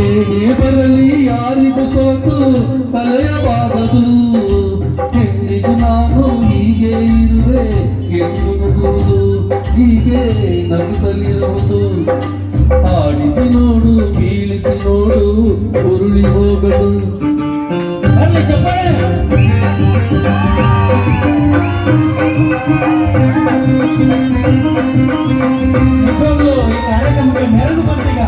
ಏನೇ ಬರಲಿ ಯಾರಿಗೂ ಸೋತು ಕಲೆಯಬಾರದು ಎಂದಿಗೂ ನಾನು ಹೀಗೆ ಇರುವೆ ಎನ್ನುವುದು ಹೀಗೆ ನಗುತ್ತಲಿರುವುದು. ಆಡಿಸಿ ನೋಡು, ಬೀಳಿಸಿ ನೋಡು, ಉರುಳಿ ಹೋಗದು. ಈ ಕಾರ್ಯಕ್ರಮಕ್ಕೆ ಮೆರಗು ಬಂತೀಗ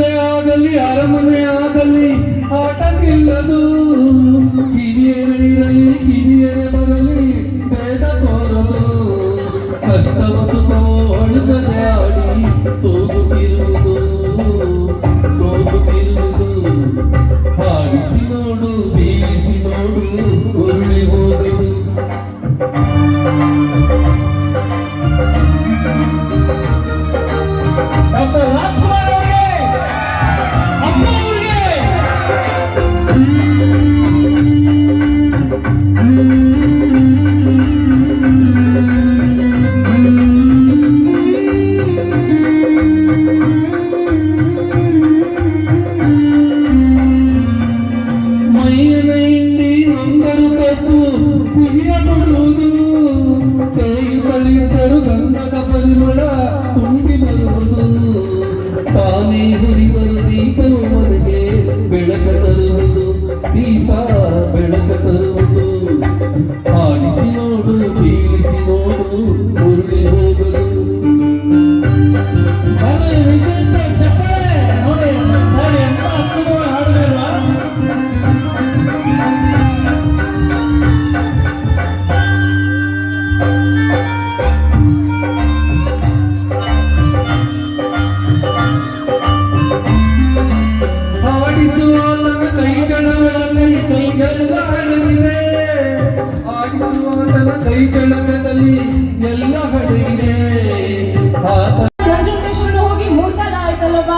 ಗುಡಿಸಲೇ ಆಗಲಿ ಅರಮನೆ ಆಗಲಿ ಆಟ ನಿಲ್ಲದು. ಕಿರಿಯರಿರಲಿ ಕಿರಿಯರೇ ಬರಲಿ ಬೇಡ ಕೋರಲು ಕಷ್ಟವ ಸುಖವೋ ಅಳುಗದೆ ಆಡಿ ತೋಗುತ್ತಿರುವುದು, ತೂಗುತ್ತಿರುವುದು. ಹಾಡಿಸಿ ನೋಡು, ಬೀಳಿಸಿ ನೋಡು, ಉರುಳಿ ಹೋಗದು ಡಾಕ್ಟರ್ Amém, Lula. ಕನ್ಸಲ್ಟೇಷನ್ ಹೋಗಿ ಮುಡ್ಕಲ್ಲ ಆಯ್ತಲ್ಲವ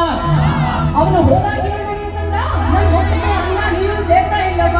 ಅವನು ಹೋದಾಗಿರೋದ್ರಿಂದ ನನ್ನ ಅನ್ನ ನೀರು ಸೇರ್ತಾ ಇಲ್ಲವ